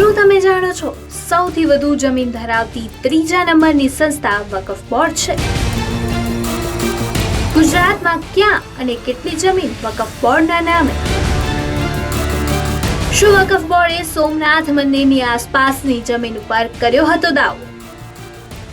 શું તમે જાણો છો? સૌથી વધુ જમીન ધરાવતી ત્રીજા નંબરની સંસ્થા વકફ બોર્ડ છે. ગુજરાતમાં ક્યાં અને કેટલી જમીન વકફ બોર્ડના નામે? શું વકફ બોર્ડે સોમનાથ મંદિરની આસપાસની જમીન ઉપર કર્યો હતો દાવો?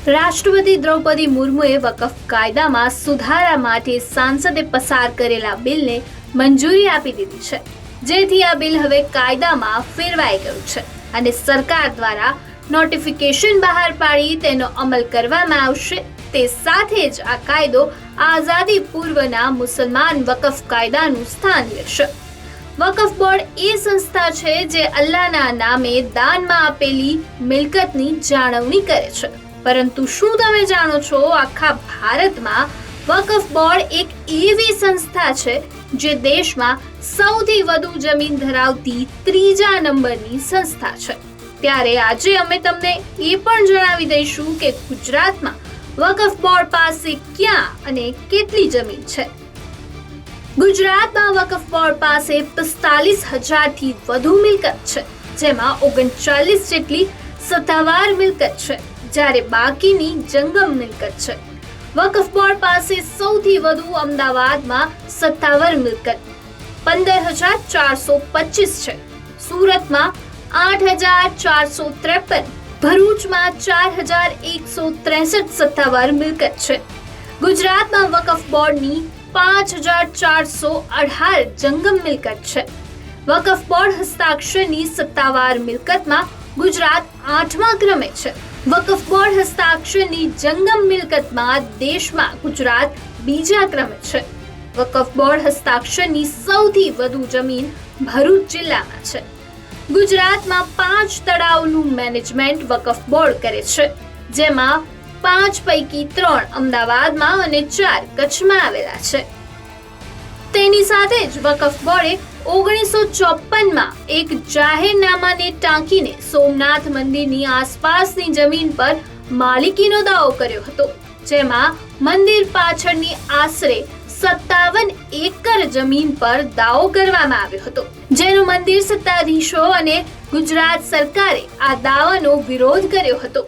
રાષ્ટ્રપતિ દ્રૌપદી મુર્મુએ વકફ કાયદામાં સુધારા માટે સાંસદે પસાર કરેલા બિલને મંજૂરી આપી દીધી છે. જેથી આ બિલ હવે કાયદામાં ફેરવાઈ ગયું છે. અને સરકાર દ્વારા નોટિફિકેશન બહાર પાડી તેનો અમલ કરવામાં આવશે. તે સાથે જ આ કાયદો આઝાદી પૂર્વના મુસલમાન વકફ કાયદાનું સ્થાન લેશે. વકફ બોર્ડ એ સંસ્થા છે જે અલ્લાહના નામે દાનમાં આપેલી મિલકતની જાળવણી કરે છે. પરંતુ શું તમે જાણો છો, આખા ભારતમાં વકફ બોર્ડ એક એવી સંસ્થા છે જે દેશમાં સૌથી વધુ જમીન ધરાવતી ત્રીજા નંબરની સંસ્થા છે. ત્યારે આજે અમે તમને એ પણ જણાવી દઈશું કે ગુજરાતમાં વકફ બોર્ડ પાસે ક્યાં અને કેટલી જમીન છે. ગુજરાતમાં વકફ બોર્ડ પાસે પિસ્તાલીસ હજારથી વધુ મિલકત છે, જેમાં ઓગણચાલીસ જેટલી સત્તાવાર મિલકત છે, જ્યારે બાકીની જંગમ મિલકત છે. વકફ બોર્ડ પાસે સૌથી વધુ અમદાવાદમાં સત્તાવાર મિલકત. પંદર હજાર ચારસો પચીસ છે. સુરતમાં આઠ હજાર ચારસો ત્રેપન. ભરૂચમાં ચાર હજાર એકસો ત્રેસઠ સત્તાવાર મિલકત છે. ગુજરાતમાં વકફ બોર્ડની પાંચ હજાર ચારસો અઢાર જંગમ મિલકત છે. વકફ બોર્ડ હસ્તાક્ષરની સત્તાવાર મિલકતમાં ગુજરાત આઠમા ક્રમે છે. વકફ બોર્ડ હસ્તાક્ષરની જંગમ મિલકતમાં દેશમાં ગુજરાત બીજા ક્રમે છે. વકફ બોર્ડ હસ્તાક્ષરની સૌથી વધુ જમીન ભરૂચ જિલ્લામાં છે. ગુજરાતમાં પાંચ તળાવનું મેનેજમેન્ટ વકફ બોર્ડ કરે છે. જેમાં પાંચ પૈકી ત્રણ અમદાવાદમાં અને ચાર કચ્છમાં આવેલા છે. તેની સાથે જ વકફ બોર્ડે ઓગણીસો ચોપનમાં એક જાહેરનામાને ટાંકીને સોમનાથ મંદિરની આસપાસની જમીન પર માલિકીનો દાવો કર્યો હતો, જેમાં મંદિર પાછળની આશરે સત્તાવન એકર જમીન પર દાવો કરવામાં આવ્યો હતો. જેનો મંદિર સત્તાધીશો અને ગુજરાત સરકારે આ દાવાનો વિરોધ કર્યો હતો.